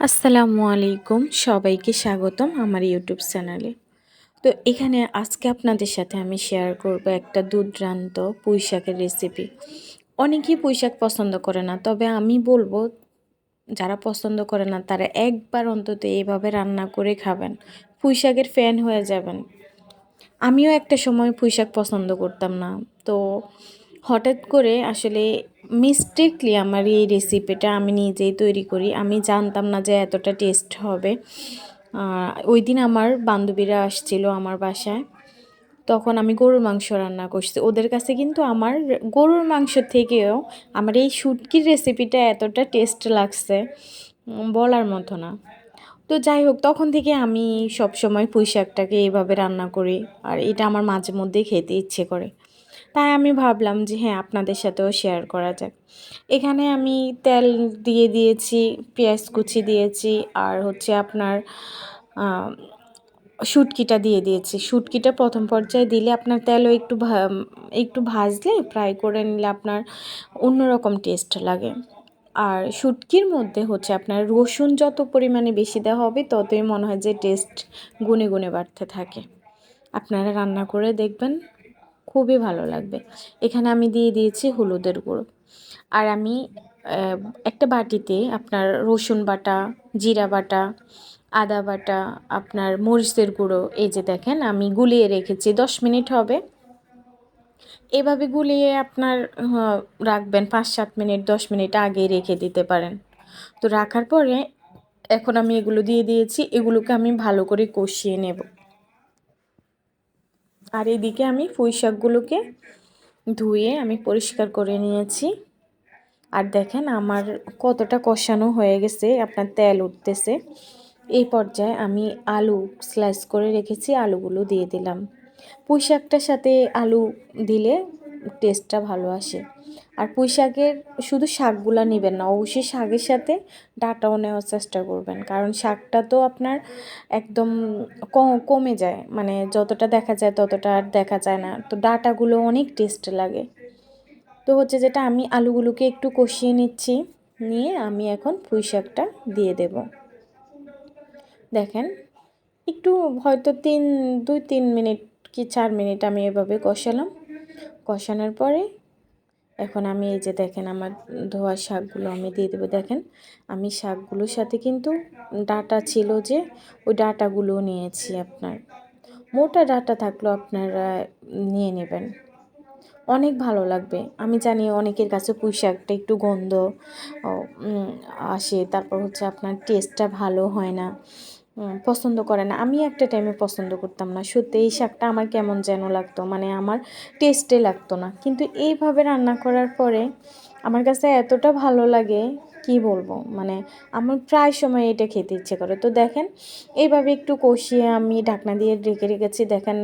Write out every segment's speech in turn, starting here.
আসসালামু আলাইকুম, সবাইকে স্বাগতম আমার ইউটিউব চ্যানেলে। তো এখানে আজকে আপনাদের সাথে আমি শেয়ার করব একটা দুর্দান্ত পুঁই শাকের রেসিপি অনেকেই পুঁই শাক পছন্দ করে না, তবে আমি বলব, যারা পছন্দ করে না, তারা একবার অন্তত এইভাবে রান্না করে খাবেন। পুঁই শাকের ফ্যান হয়ে যাবেন। আমিও একটা সময় পুঁই শাক পছন্দ করতাম না। তো হঠাৎ করে আসলে মিস্টেকলি আমার এই রেসিপিটা আমি নিজেই তৈরি করি। আমি জানতাম না যে এতটা টেস্ট হবে। ওই দিন আমার বান্ধবীরা আসছিল আমার বাসায়। তখন আমি গরুর মাংস রান্না করছি। ওদের কাছে কিন্তু আমার গরুর মাংস থেকেও আমার এই শুটকির রেসিপিটা এতটা টেস্ট লাগছে বলার মতো না। তো যাই হোক, তখন থেকে আমি সব সময় পুঁই শাকটাকে এইভাবে রান্না করি। আর এটা আমার মাঝে মধ্যেই খেতে ইচ্ছে করে। তাই আমি ভাবলাম যে হ্যাঁ আপনাদের সাথেও শেয়ার করা যাক। এখানে আমি তেল দিয়ে দিয়েছি, পেঁয়াজ কুচি দিয়েছি, আর হচ্ছে আপনার শুটকিটা দিয়ে দিয়েছি। শুটকিটা প্রথম পর্যায়ে দিলে আপনার তেলও একটু একটু ভাজলে ফ্রাই করে নিলে আপনার অন্যরকম টেস্ট লাগে। আর শুটকির মধ্যে হচ্ছে আপনার রসুন যত পরিমাণে বেশি দেওয়া হবে, ততই মনে হয় যে টেস্ট গুনে গুনে বাড়তে থাকে। আপনারা রান্না করে দেখবেন। খুবই ভালো লাগবে। এখানে আমি দিয়ে দিয়েছি হলুদের গুঁড়ো। আর আমি একটা বাটিতে আপনার রসুন বাটা, জিরা বাটা, আদা বাটা, আপনার মরিচের গুঁড়ো, এই যে দেখেন আমি গুলিয়ে রেখেছি, দশ মিনিট হবে। এভাবে গুলিয়ে আপনার রাখবেন পাঁচ সাত মিনিট, দশ মিনিট আগে রেখে দিতে পারেন। তো রাখার পরে এখন আমি এগুলো দিয়ে দিয়েছি, এগুলোকে আমি ভালো করে কষিয়ে নেব। আর এদিকে আমি পুঁই শাকগুলোকে ধুয়ে আমি পরিষ্কার করে নিয়েছি। আর দেখেন আমার কতটা কষানো হয়ে গেছে, আপনার তেল উঠতেছে। এই পর্যায়ে আমি আলু স্লাইস করে রেখেছি, আলুগুলো দিয়ে দিলাম। পুঁই শাকটার সাথে আলু দিলে টেস্টটা ভালো আসে। আর পুঁই শাকের শুধু শাকগুলো নেবেন না, অবশ্যই শাকের সাথে ডাটাও নেওয়ার চেষ্টা করবেন। কারণ শাকটা তো আপনার একদম কমে যায় মানে যতটা দেখা যায় ততটা আর দেখা যায় না। তো ডাটাগুলো অনেক টেস্ট লাগে। তো হচ্ছে যেটা, আমি আলুগুলোকে একটু কষিয়ে নিচ্ছি, নিয়ে আমি এখন পুঁই শাকটা দিয়ে দেব। দেখেন, একটু হয়তো তিন, দুই, তিন মিনিট কি চার মিনিট আমি এভাবে কষালাম। কষানোর পরে এখন আমি এই যে দেখেন আমার ধোয়া শাকগুলো আমি দিয়ে দেবো। দেখেন আমি শাকগুলোর সাথে কিন্তু ডাটা ছিল যে ওই ডাটাগুলো নিয়েছি আপনার। মোটা ডাটা থাকলেও আপনারা নিয়ে নেবেন। অনেক ভালো লাগবে। আমি জানি অনেকের কাছে পুঁই শাকটা একটু গন্ধ আসে। তারপর হচ্ছে আপনার টেস্টটা ভালো হয় না। পছন্দ করে না। আমি একটা টাইমে পছন্দ করতাম না। সত্যি, এই শাকটা আমার কেমন যেন লাগতো। মানে আমার টেস্টে লাগতো না। কিন্তু এইভাবে রান্না করার পরে আমার কাছে এতটা ভালো লাগে, কি বলব? মানে আমার প্রায় সময় এটা খেতে ইচ্ছে করে। তো দেখেন, এইভাবে একটু কষিয়ে আমি ঢাকনা দিয়ে ঢেকে রেখেছি। দেখেন,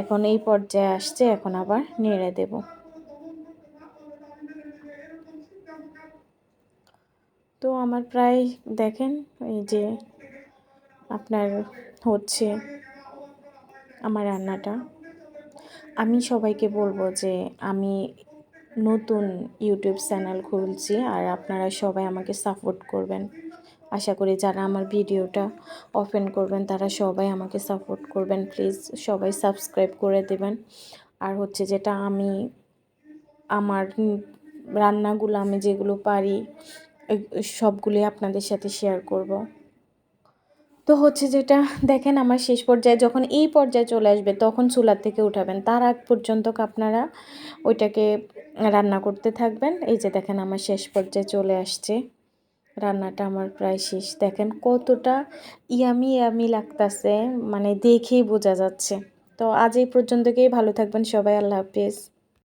এখন এই পর্যায়ে আসছে। এখন আবার নেড়ে দেব। তো আমার প্রায়, দেখেন, এই যে আপনার হচ্ছে আমার রান্নাটা। আমি সবাইকে বলব যে আমি নতুন ইউটিউব চ্যানেল খুলছি আর আপনারা সবাই আমাকে সাপোর্ট করবেন। আশা করি যারা আমার ভিডিওটা ওপেন করবেন, তারা সবাই আমাকে সাপোর্ট করবেন। প্লিজ সবাই সাবস্ক্রাইব করে দেবেন। আর হচ্ছে যেটা আমি, আমার রান্নাগুলো আমি যেগুলো পারি সবগুলি আপনাদের সাথে শেয়ার করব। তো হচ্ছে যেটা, দেখেন আমার শেষ পর্যায়ে যখন এই পর্যায়ে চলে আসবে, তখন চুলার থেকে উঠাবেন। তার আগ পর্যন্ত আপনারা ওইটাকে রান্না করতে থাকবেন। এই যে দেখেন আমার শেষ পর্যায়ে চলে আসছে। রান্নাটা আমার প্রায় শেষ। দেখেন কতটা ইয়ামি ইয়ামি লাগতেছে মানে দেখেই বোঝা যাচ্ছে। তো আজ এই পর্যন্তকেই ভালো থাকবেন সবাই, আল্লাহ হাফিজ।